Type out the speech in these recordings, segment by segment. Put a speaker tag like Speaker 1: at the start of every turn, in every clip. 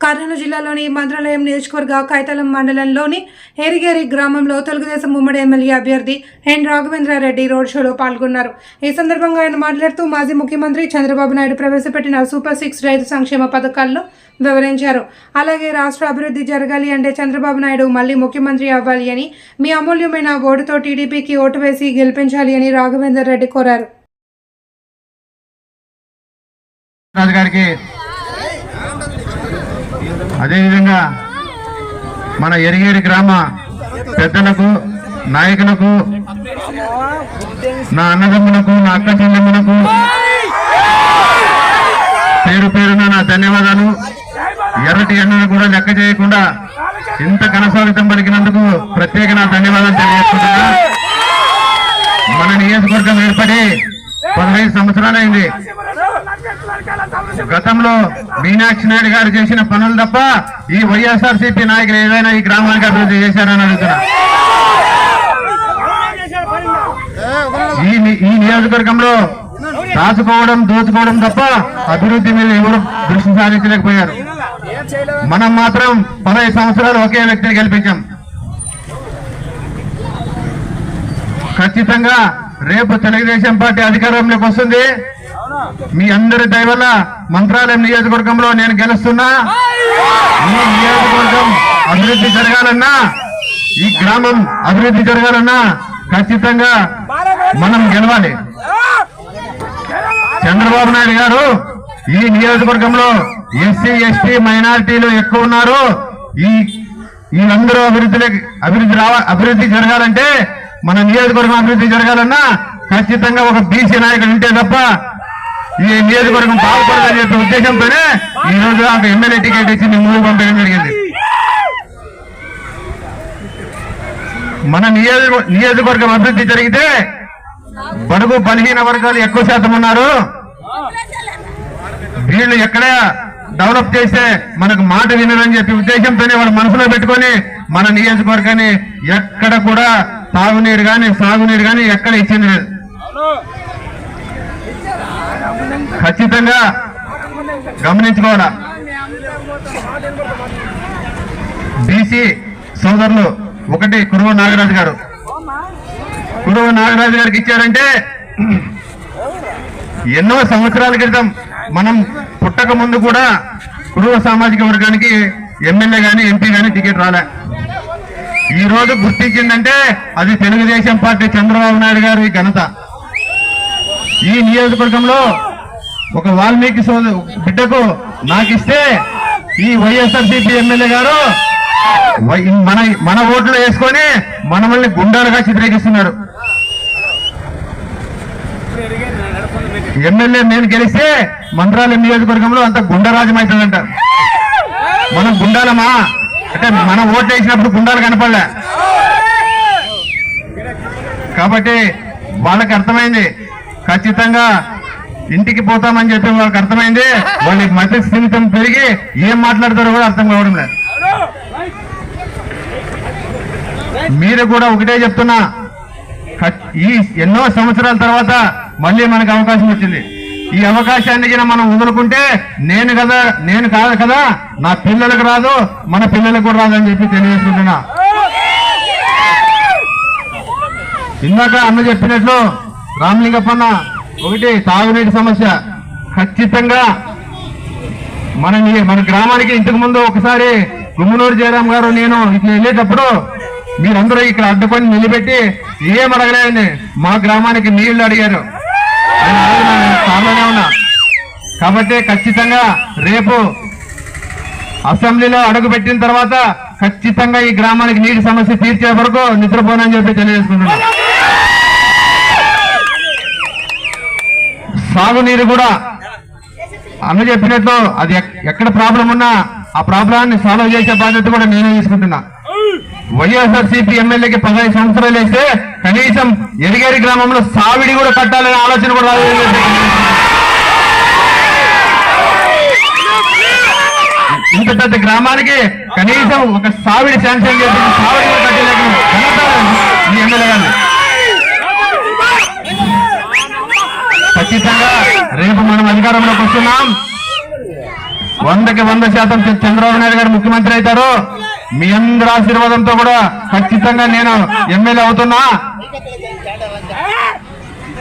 Speaker 1: కర్నూలు జిల్లాలోని మంత్రాలయం నియోజకవర్గ కైతలం మండలంలోని హెరిగేరి గ్రామంలో తెలుగుదేశం ఉమ్మడి ఎమ్మెల్యే అభ్యర్థి ఎన్ రాఘవేంద్రారెడ్డి రోడ్ షోలో పాల్గొన్నారు. ఈ సందర్భంగా ఆయన మాట్లాడుతూ మాజీ ముఖ్యమంత్రి చంద్రబాబు నాయుడు ప్రవేశపెట్టిన సూపర్ సిక్స్ రైతు సంక్షేమ పథకాల్లో వివరించారు. అలాగే రాష్ట్ర అభివృద్ధి జరగాలి అంటే చంద్రబాబు నాయుడు మళ్ళీ ముఖ్యమంత్రి అవ్వాలి అని మీ అమూల్యమైన ఓటుతో టీడీపీకి ఓటు వేసి గెలిపించాలి అని రాఘవేందర్ రెడ్డి కోరారు
Speaker 2: అదేవిధంగా మన ఎరిగేరి గ్రామ పెద్దలకు నాయకులకు నా అన్నదమ్ములకు నా అక్క చెల్లెమ్మలకు పేరు పేరున నా ధన్యవాదాలు. ఎర్రటి ఎండను కూడా లెక్క చేయకుండా ఇంత కనసాగితం పలికినందుకు ప్రత్యేక నా ధన్యవాదాలు తెలియజేసుకుంటున్నా. మన నియోజకవర్గం ఏర్పడి పదహైదు సంవత్సరాలైంది. గతంలో మీనాక్షి నాయుడు గారు చేసిన పనులు తప్ప ఈ వైఎస్ఆర్ సిపి నాయకులు ఏదైనా ఈ గ్రామానికి అభివృద్ధి చేశారని అడుగుతున్నా. ఈ ఈ నియోజకవర్గంలో దాచుకోవడం దోచుకోవడం తప్ప అభివృద్ధి మీద ఎవరు దృష్టి సారించలేకపోయారు. మనం మాత్రం పదహైదు సంవత్సరాలు ఒకే వ్యక్తిని గెలిపించాం. ఖచ్చితంగా రేపు తెలుగుదేశం పార్టీ అధికారంలోకి వస్తుంది. మీ అందరి దయవల్ల మంత్రాలయం నియోజకవర్గంలో నేను గెలుస్తున్నా. ఈ నియోజకవర్గం అభివృద్ధి జరగాలన్నా ఈ గ్రామం అభివృద్ధి జరగాలన్నా ఖచ్చితంగా మనం గెలవాలి. చంద్రబాబు నాయుడు గారు ఈ నియోజకవర్గంలో ఎస్సీ ఎస్టీ మైనారిటీలు ఎక్కువ ఉన్నారు. ఈ వీళ్ళందరూ అభివృద్ధిలోకి అభివృద్ధి రావ అభివృద్ధి జరగాలంటే మన నియోజకవర్గం అభివృద్ధి జరగాలన్నా ఖచ్చితంగా ఒక బీసీ నాయకుడు ఉంటే తప్ప ఈ నియోజకవర్గం బాగుపడదని చెప్పే ఉద్దేశంతోనే ఈ రోజు ఆ ఎమ్మెల్యే టికెట్ ఇచ్చి మీ ముందుకు పంపించడం జరిగింది. మన నియోజక నియోజకవర్గం అభివృద్ధి జరిగితే బడుగు బలహీన వర్గాలు ఎక్కువ శాతం ఉన్నారు. వీళ్ళు ఎక్కడ డెవలప్ చేస్తే మనకు మాట వినరని చెప్పి ఉద్దేశంతోనే వాళ్ళు మనసులో పెట్టుకొని మన నియోజకవర్గాన్ని ఎక్కడ కూడా తాగునీరు కానీ సాగునీరు కానీ ఎక్కడ ఇచ్చింది లేదు. ఖచ్చితంగా గమనించుకోవాలా? బీసీ సోదరులు ఒకటి కురువ నాగరాజు గారు. కురువ నాగరాజు గారికి ఇచ్చారంటే ఎన్నో సంవత్సరాల క్రితం మనం పుట్టక ముందు కూడా కురువ సామాజిక వర్గానికి ఎమ్మెల్యే కానీ ఎంపీ గాని టికెట్ రాలే. ఈ రోజు గుర్తించిందంటే అది తెలుగుదేశం పార్టీ చంద్రబాబు నాయుడు గారి ఘనత. ఈ నియోజకవర్గంలో ఒక వాల్మీకి సోద బిడ్డకు నాకిస్తే ఈ వైఎస్ఆర్సిపి ఎమ్మెల్యే గారు మన మన ఓట్లు వేసుకొని మనమల్ని గుండాలుగా చిత్రీకరిస్తున్నారు ఎమ్మెల్యే నేను గెలిస్తే మంత్రాలయం నియోజకవర్గంలో అంత గుండరాజం అవుతుందంట. మనం గుండాలమా? అంటే మనం ఓట్లు వేసినప్పుడు గుండాలు కనపడలే. కాబట్టి వాళ్ళకి అర్థమైంది. ఖచ్చితంగా ఇంటికి పోతామని చెప్పి వాళ్ళకి అర్థమైంది. వాళ్ళ మధ్య స్థిమితం పెరిగి ఏం మాట్లాడతారో కూడా అర్థం కావడం లేదు. మీరు కూడా ఒకటే చెప్తున్నా. ఈ ఎన్నో సంవత్సరాల తర్వాత మళ్ళీ మనకు అవకాశం వచ్చింది. ఈ అవకాశాన్ని గిన మనం వదులుకుంటే నేను కదా నేను కాదు కదా నా పిల్లలకు రాదు మన పిల్లలకు కూడా రాదని చెప్పి తెలియజేసుకుంటున్నా. ఇందాక అన్న చెప్పినట్లు రామలింగప్పన్న ఒకటి తాగునీటి సమస్య. ఖచ్చితంగా మన మన గ్రామానికి ఇంతకు ముందు ఒకసారి గుమ్మనూరు జయరాం గారు నేను ఇట్లా వెళ్ళేటప్పుడు మీరందరూ ఇక్కడ అడ్డుకొని నిలబెట్టి ఏం అడగలేదండి మా గ్రామానికి నీళ్ళు అడిగారు. నేను ఉన్నా. కాబట్టి ఖచ్చితంగా రేపు అసెంబ్లీలో అడుగు పెట్టిన తర్వాత ఖచ్చితంగా ఈ గ్రామానికి నీటి సమస్య తీర్చే వరకు నిద్రపోనని చెప్పి తెలియజేసుకుంటున్నాను సాగునీరు కూడా అన్న చెప్పినట్లు అది ఎక్కడ ప్రాబ్లం ఉన్నా ఆ ప్రాబ్లాన్ని సాల్వ్ చేసే బాధ్యత కూడా నేనే తీసుకుంటున్నా. వైఎస్ఆర్ సిపి ఎమ్మెల్యేకి పదహైదు సంవత్సరాలు వేస్తే కనీసం ఎడిగేరి గ్రామంలో సావిడి కూడా కట్టాలనే ఆలోచన కూడా రాలేదు. ఇంత పెద్ద గ్రామానికి కనీసం ఒక సావిడి శాంక్షన్ చేసి సావిడి కూడా కట్టలేక ఎమ్మెల్యే ఖచ్చితంగా రేపు మనం అధికారంలోకి వస్తున్నాం. వందకి వంద శాతం చంద్రబాబు నాయుడు గారు ముఖ్యమంత్రి అవుతారు. మీ అందరి ఆశీర్వాదంతో కూడా ఖచ్చితంగా నేను ఎమ్మెల్యే అవుతున్నా.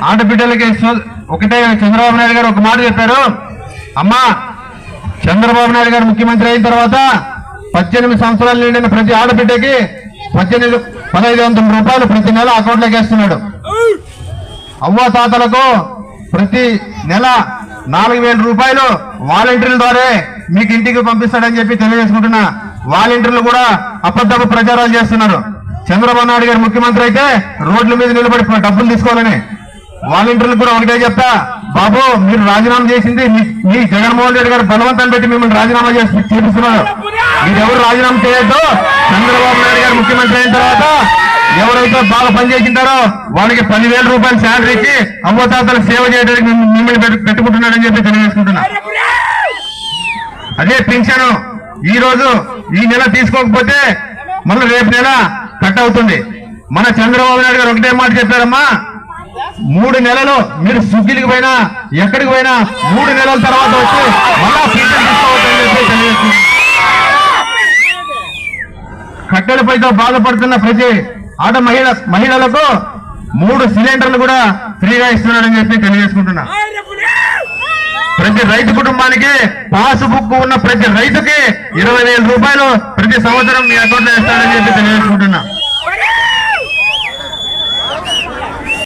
Speaker 2: ఆడబిడ్డలకి ఒకటే చంద్రబాబు నాయుడు గారు ఒక మాట చెప్పారు. అమ్మా చంద్రబాబు నాయుడు గారు ముఖ్యమంత్రి అయిన తర్వాత పద్దెనిమిది సంవత్సరాలు నిండిన ప్రతి ఆడబిడ్డకి పద్దెనిమిది పదహైదు వందల రూపాయలు ప్రతి నెల అకౌంట్లోకి వేస్తున్నాడు. అవ్వ తాతలకు ప్రతి నెల నాలుగు వేల రూపాయలు వాలంటీర్ల ద్వారా మీకు ఇంటికి పంపిస్తాడని చెప్పి తెలియజేసుకుంటున్నా. వాలంటీర్లు కూడా అబద్ధపు ప్రచారాలు చేస్తున్నారు. చంద్రబాబు నాయుడు గారు ముఖ్యమంత్రి అయితే రోడ్ల మీద నిలబడి డబ్బులు తీసుకోవాలని వాలంటీర్లు కూడా ఒకటే చెప్తా బాబు మీరు రాజీనామా చేసింది మీ- జగన్మోహన్ రెడ్డి గారు బలవంతం పెట్టి మిమ్మల్ని రాజీనామా చేసి చూపిస్తున్నారు. మీరు ఎవరు రాజీనామా చేయొద్దు. చంద్రబాబు నాయుడు గారు ముఖ్యమంత్రి అయిన తర్వాత ఎవరైతే బాగా పనిచేసింటారో వాళ్ళకి పదివేల రూపాయలు శాలరీ ఇచ్చి అవ్వతాతలు సేవ చేయడానికి మిమ్మల్ని పెట్టుకుంటున్నాడని చెప్పి తెలియజేసుకుంటున్నా. అదే పింఛను. ఈ రోజు ఈ నెల తీసుకోకపోతే మళ్ళీ రేపు నెల కట్ అవుతుంది. మన చంద్రబాబు నాయుడు గారు ఒకటే మాట చెప్పారమ్మా. మూడు నెలలు మీరు సుగ్గిలికి పోయినా ఎక్కడికి పోయినా మూడు నెలల తర్వాత వచ్చి మళ్ళా కట్టెలపైతో బాధపడుతున్న ప్రతి ఆట మహిళ మహిళలకు మూడు సిలిండర్లు కూడా ఫ్రీగా ఇస్తున్నాడని చెప్పి తెలియజేసుకుంటున్నా. ప్రతి రైతు కుటుంబానికి పాస్ బుక్ ఉన్న ప్రతి రైతుకి ఇరవై వేల రూపాయలు ప్రతి సంవత్సరం మీ అకౌంట్లో ఇస్తాడని చెప్పి తెలియజేసుకుంటున్నా.